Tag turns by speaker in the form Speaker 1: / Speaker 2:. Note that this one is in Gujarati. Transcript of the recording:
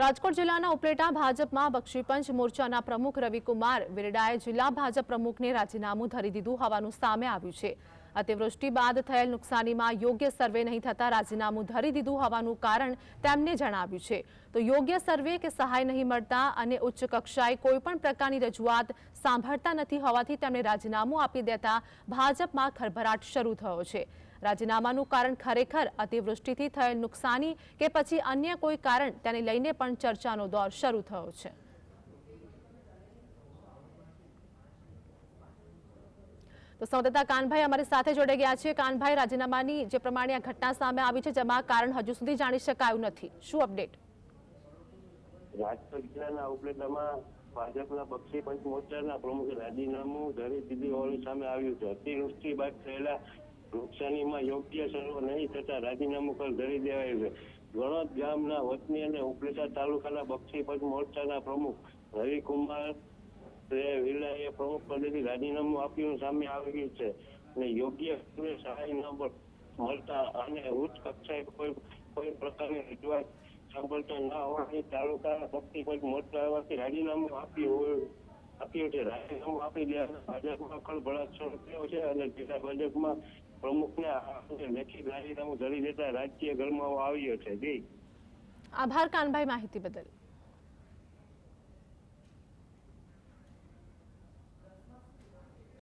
Speaker 1: રાજકોટ જિલ્લાના ઉપલેટા ભાજપમાં બક્ષીપંચ મોરચાના પ્રમુખ રવિકુમાર વિરડાએ જિલ્લા ભાજપ પ્રમુખને રાજીનામું ધરી દીધું હોવાનું સામે આવ્યું છે. અતિવૃષ્ટિ બાદ થયેલ નુકસાનીમાં યોગ્ય સર્વે નહીં થતાં રાજીનામું ધરી દીધું હોવાનું કારણ તેમને જણાવ્યું છે. તો યોગ્ય સર્વે કે સહાય નહીં મળતા અને ઉચ્ચ કક્ષાએ કોઈપણ પ્રકારની રજૂઆત સાંભળતા નથી હોવાથી તેમણે રાજીનામું આપી દેતા ભાજપમાં ખરભરાટ શરૂ થયો છે. રાજીનામાનું કારણ ખરેખર અતિવૃષ્ટિથી થયેલ નુકસાની કે પછી અન્ય કોઈ કારણ તેને લઈને પણ ચર્ચાનો દોર શરૂ થયો છે. તો સંવાદદાતા કાનભાઈ અમારી સાથે જોડાઈ ગયા છે. કાનભાઈ, રાજીનામાની જે પ્રમાણે આ ઘટના સામે આવી છે, જેમાં કારણ હજુ સુધી જાણી શકાયું નથી. શું અપડેટ?
Speaker 2: ભાજપના બક્ષી પંચ મોરચાના પ્રમુખે રાજીનામું ધરી સામે આવ્યું છે. અતિવૃષ્ટિ બાદ થયેલા નુકસાનીમાં યોગ્ય સર્વ નહીં થતા રાજીનામું પર ધરી દેવાયું છે. ગણોદ ગામના વતની અને ઉપલેટા તાલુકાના બક્ષી મોરચાના પ્રમુખ રવિકુમાર વિરલાએ પ્રમુખ પદેથી રાજીનામું આપ્યું સામે આવ્યું છે. અને યોગ્ય સહાય ન મળતા અને ઉચ્ચ કક્ષાએ કોઈ કોઈ પ્રકારની રજૂઆત સાંભળતો ન હોવાથી તાલુકાના ભક્તિ કોઈ મોટા રાજીનામું આપ્યું હોય, આપ્યું છે. રાજીનામું આપી દેવાના ભાજપમાં ખળભળાટ થયો છે અને જિલ્લા ભાજપમાં પ્રમુખને લેખિત રાજીનામું ધરી દેતા રાજકીય ગરમાવો આવ્યો છે. જી.
Speaker 1: આભાર કાનભાઈ માહિતી બદલ.